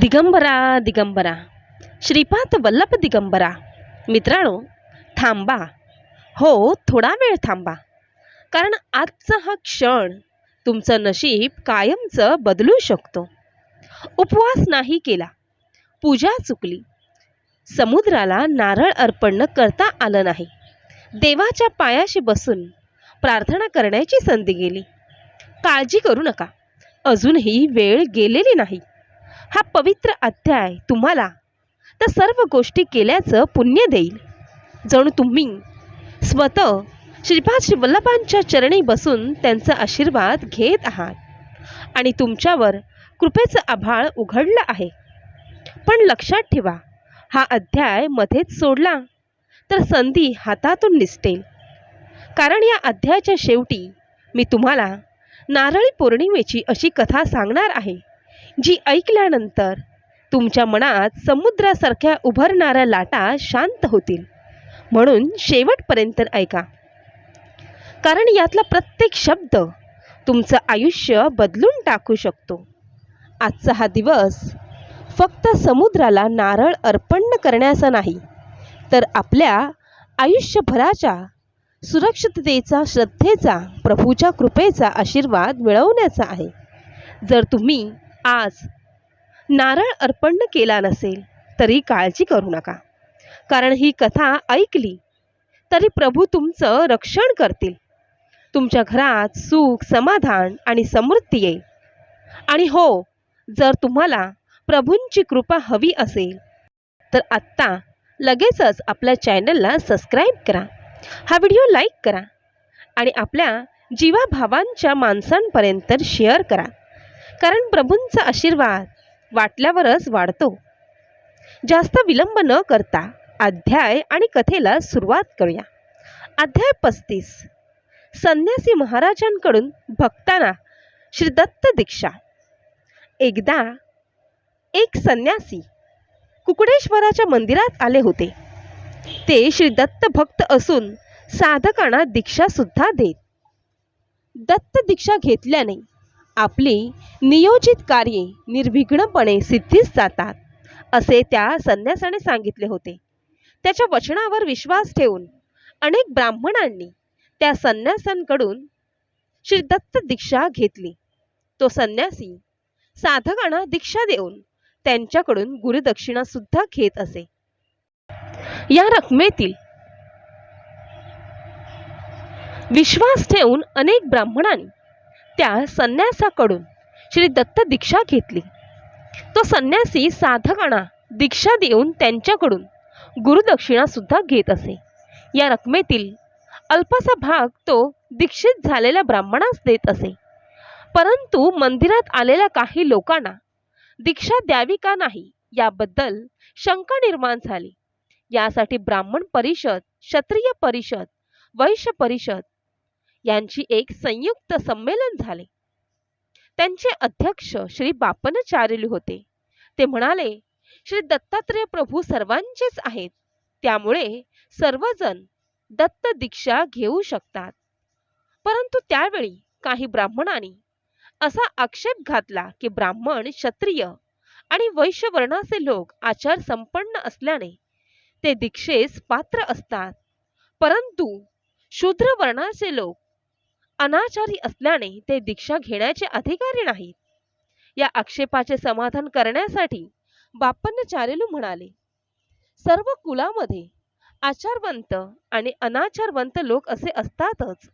दिगंबरा दिगंबरा. श्रीपाद वल्लभ दिगंबरा. मित्रांनो थांबा. हो थोडा वेळ थांबा. कारण आजचा हा क्षण तुमचं नशीब कायमचं बदलू शकतो. उपवास नाही केला. पूजा चुकली. समुद्राला नारळ अर्पण न करता आलं नाही. देवाच्या पायाशी बसून प्रार्थना करण्याची संधी गेली. काळजी करू नका. अजूनही वेळ गेलेली नाही. हा पवित्र अध्याय तुम्हाला त्या सर्व गोष्टी केल्याचं पुण्य देईल. जणू तुम्ही स्वतः श्रीपाद श्री वल्लभांच्या चरणी बसून त्यांचा आशीर्वाद घेत आहात आणि तुमच्यावर कृपेचं आभाळ उघडलं आहे. पण लक्षात ठेवा हा अध्याय मध्येच सोडला तर संधी हातातून निसटेल. कारण या अध्यायाच्या शेवटी मी तुम्हाला नारळी पौर्णिमेची अशी कथा सांगणार आहे. जी ऐकल्यानंतर तुमच्या मनात समुद्रासारख्या उभरणाऱ्या लाटा शांत होतील. म्हणून शेवटपर्यंत ऐका. कारण यातला प्रत्येक शब्द तुमचं आयुष्य बदलून टाकू शकतो. आजचा हा दिवस फक्त समुद्राला नारळ अर्पण करण्याचा नाही तर आपल्या आयुष्यभराच्या सुरक्षिततेचा श्रद्धेचा प्रभूच्या कृपेचा आशीर्वाद मिळवण्याचा आहे. जर तुम्ही आज नारळ अर्पण केला नसेल तरी काळजी करू नका. कारण ही कथा ऐकली तरी प्रभू तुमचं रक्षण करतील. तुमच्या घरात सुख समाधान आणि समृद्धी येईल. आणि हो जर तुम्हाला प्रभूंची कृपा हवी असेल तर आत्ता लगेचच आपल्या चॅनलला सबस्क्राईब करा. हा व्हिडिओ लाईक करा आणि आपल्या जीवाभावांच्या माणसांपर्यंत शेअर करा. कारण प्रभूंचा आशीर्वाद वाटल्यावरच वाढतो. जास्त विलंब न करता अध्याय आणि कथेला सुरुवात करूया. अध्याय पस्तीस. संन्यासी महाराजांकडून भक्तांना श्री दत्त दीक्षा. एकदा एक संन्यासी कुकडेश्वराच्या मंदिरात आले होते. ते श्री दत्त भक्त असून साधकांना दीक्षा सुद्धा देत. दत्त दीक्षा घेतल्याने आपली नियोजित कार्ये निर्विघ्नपणे सिद्धीस जातात असे त्या संन्यासाने सांगितले होते. त्याच्या वचनावर विश्वास ठेवून अनेक ब्राह्मणांनी त्या संन्यासांकडून श्री दत्त दीक्षा घेतली. तो संन्यासी साधकांना दीक्षा देऊन त्यांच्याकडून गुरुदक्षिणा सुद्धा घेत असे. या रकमेतील विश्वास ठेवून अनेक ब्राह्मणांनी त्या संन्यासाकडून श्री दत्त दीक्षा घेतली. तो संन्यासी साधकांना दीक्षा देऊन त्यांच्याकडून गुरुदक्षिणा सुद्धा घेत असे. या रकमेतील अल्पसा भाग तो दीक्षित झालेल्या ब्राह्मणास देत असे. परंतु मंदिरात आलेल्या काही लोकांना दीक्षा द्यावी का नाही याबद्दल शंका निर्माण झाली. यासाठी ब्राह्मण परिषद क्षत्रिय परिषद वैश्य परिषद यांची एक संयुक्त संमेलन झाले. त्यांचे अध्यक्ष श्री बापनचारिल होते. ते म्हणाले श्री दत्तात्रेय प्रभू सर्वांचेच आहेत. त्यामुळे सर्वजण दत्त दीक्षा घेऊ शकतात. परंतु त्यावेळी काही ब्राह्मणांनी असा आक्षेप घातला की ब्राह्मण क्षत्रिय आणि वैश्य वर्णाचे लोक आचार संपन्न असल्याने ते दीक्षेस पात्र असतात. परंतु शूद्र वर्णाचे लोक अनाचारी असल्याने ते दीक्षा घेण्याचे अधिकारी नाहीत. या आक्षेपाचे समाधान करण्यासाठी बापन्नचार्युलू म्हणाले सर्व कुलामध्ये आचारवंत आणि अनाचारवंत लोक असे असतातच.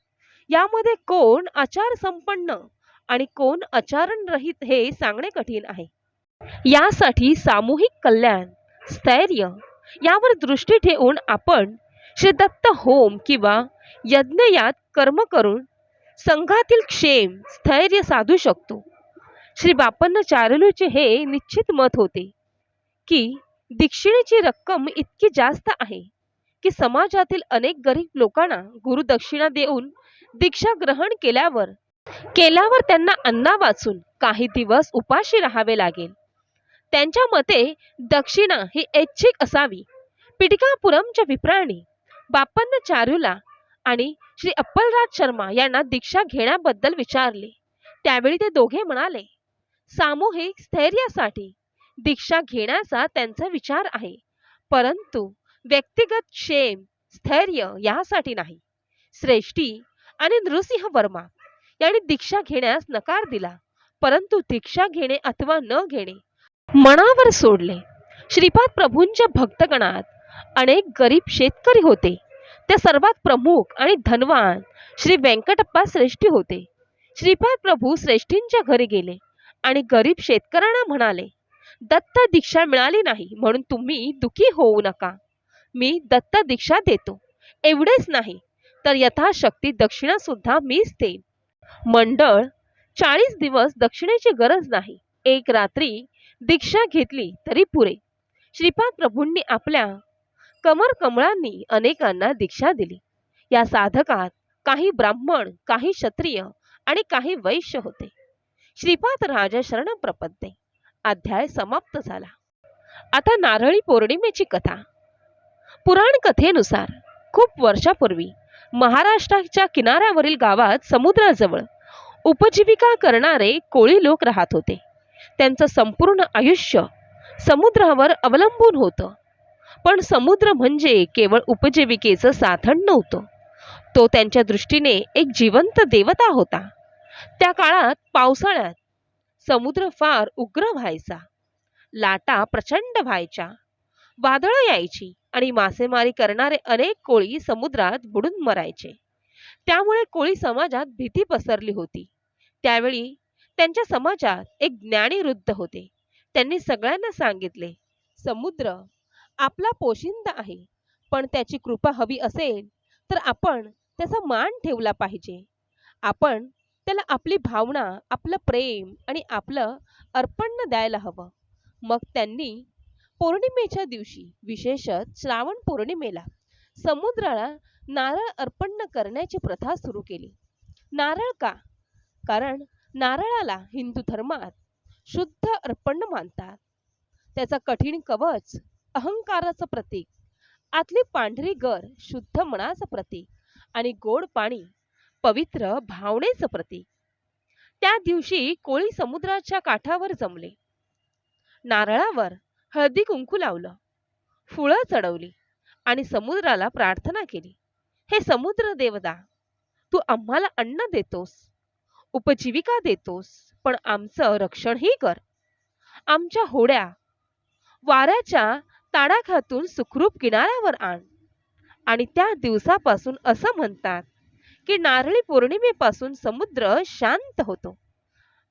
यामध्ये कोण आचार संपन्न आणि कोण आचरण रहित हे सांगणे कठीण आहे. यासाठी सामूहिक कल्याण स्थैर्य यावर दृष्टी ठेवून आपण श्री दत्त होम किंवा यज्ञ यात कर्म करून संघातील क्षेम स्थैर्य साधू शकतो. श्री बापन्नचार्युलूचे हे निश्चित मत होते की दीक्षिणेची रक्कम इतकी जास्त आहे की समाजातील अनेक गरीब लोकांना गुरुदक्षिणा देऊन दीक्षा ग्रहण केल्यावर केल्यावर त्यांना अन्ना वाचून काही दिवस उपाशी राहावे लागेल. त्यांच्या मते दक्षिणा ही ऐच्छिक असावी. पिटिकापुरमच्या बापन्न चारूला आणि श्री अप्पलराज शर्मा यांना दीक्षा घेण्याबद्दल विचारले. त्यावेळी ते दोघे म्हणाले सामूहिक स्थैर्यासाठी दीक्षा घेण्याचा त्यांचा विचार आहे परंतु व्यक्तिगत क्षेम स्थैर्य यासाठी नाही. श्रेष्ठी आणि नृसिंह वर्मा यांनी दीक्षा घेण्यास नकार दिला परंतु दीक्षा घेणे अथवा न घेणे मनावर सोडले. श्रीपाद प्रभूंच्या भक्तगणात अनेक गरीब शेतकरी होते. ते सर्वात प्रमुख आणि धनवान श्री व्यंकटप्पा श्रेष्ठी होते. श्रीपाद प्रभू श्रेष्ठींच्या घरी गेले आणि गरीब शेतकऱ्यांना म्हणाले दत्त दीक्षा मिळाली नाही म्हणून तुम्ही दुखी होऊ नका. मी दत्त दीक्षा देतो. एवढेच नाही तर यथाशक्ती दक्षिणा सुद्धा मीच देईन. मंडळ चाळीस दिवस दक्षिणेची गरज नाही. एक रात्री दीक्षा घेतली तरी पुरे. श्रीपाद प्रभूंनी आपल्या कमर कमळांनी अनेकांना दीक्षा दिली. या साधकात काही ब्राह्मण काही क्षत्रिय आणि काही वैश्य होते. श्रीपाद राजा शरण प्रपद्ये अध्याय समाप्त झाला. आता नारळी पौर्णिमेची कथा. पुराण कथेनुसार खूप वर्षापूर्वी महाराष्ट्राच्या किनाऱ्यावरील गावात समुद्राजवळ उपजीविका करणारे कोळी लोक राहत होते. त्यांचं संपूर्ण आयुष्य समुद्रावर अवलंबून होतं. पण समुद्र म्हणजे केवळ उपजीविकेचं साधन नव्हतं. तो त्यांच्या दृष्टीने एक जिवंत देवता होता. त्या काळात पावसाळ्यात समुद्र फार उग्र व्हायचा. लाटा प्रचंड व्हायच्या. वादळं यायची आणि मासेमारी करणारे अनेक कोळी समुद्रात बुडून मरायचे. त्यामुळे कोळी समाजात भीती पसरली होती. त्यावेळी त्यांच्या समाजात एक ज्ञानी वृद्ध होते. त्यांनी सगळ्यांना सांगितले समुद्र आपला पोशिंदा आहे. पण त्याची कृपा हवी असेल तर आपण त्याचा मान ठेवला पाहिजे. आपण त्याला आपली भावना आपलं प्रेम आणि आपलं अर्पण द्यायला हवं. मग त्यांनी पौर्णिमेच्या दिवशी विशेषत श्रावण पौर्णिमेला समुद्राला नारळ अर्पण करण्याची प्रथा सुरू केली. नारळ का? कारण नारळाला हिंदू धर्मात शुद्ध अर्पण मानतात. त्याचा कठीण कवच अहंकाराचं प्रतीक. आतली पांढरी गर शुद्ध मनाचं प्रतीक आणि गोड पाणी पवित्र भावनेचं प्रतीक. त्या दिवशी कोळी समुद्राच्या काठावर जमले. नारळावर हळदी कुंकू लावलं. फुलं चढवली आणि समुद्राला प्रार्थना केली. हे समुद्र देवदा तू आम्हाला अन्न देतोस उपजीविका देतोस पण आमचं रक्षणही कर. आमच्या होड्या वाऱ्याच्या ताडाखातून सुखरूप किनाऱ्यावर आण. आणि त्या दिवसापासून असं म्हणतात की नारळी पौर्णिमेपासून समुद्र शांत होतो.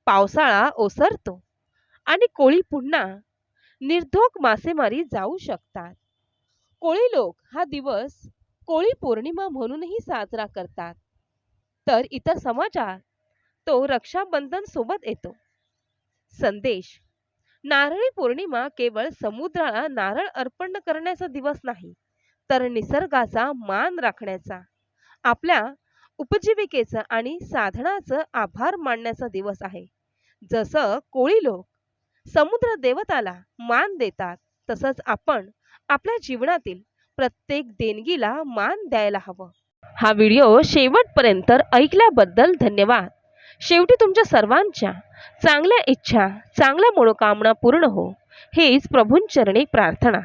पावसाळा ओसरतो आणि कोळी पुन्हा निर्धोक मासेमारी जाऊ शकतात. कोळी लोक हा दिवस कोळी पौर्णिमा म्हणूनही साजरा करतात. तर इतर समाजात तो रक्षाबंधन सोबत येतो. संदेश नारळी पौर्णिमा केवळ समुद्राला नारळ अर्पण करण्याचा दिवस नाही तर निसर्गाचा मान राखण्याचा आपल्या उपजीविकेचा आणि साधनाचं आभार मानण्याचा दिवस आहे. जसं कोळी लोक समुद्र देवताला मान देतात तसंच आपण आपल्या जीवनातील प्रत्येक देणगीला मान द्यायला हवं. हा व्हिडिओ शेवटपर्यंत ऐकल्याबद्दल धन्यवाद. शेवटी तुमच्या सर्वांच्या चांगल्या इच्छा चांगल्या मनोकामना पूर्ण हो. हीच प्रभूंचरणी प्रार्थना.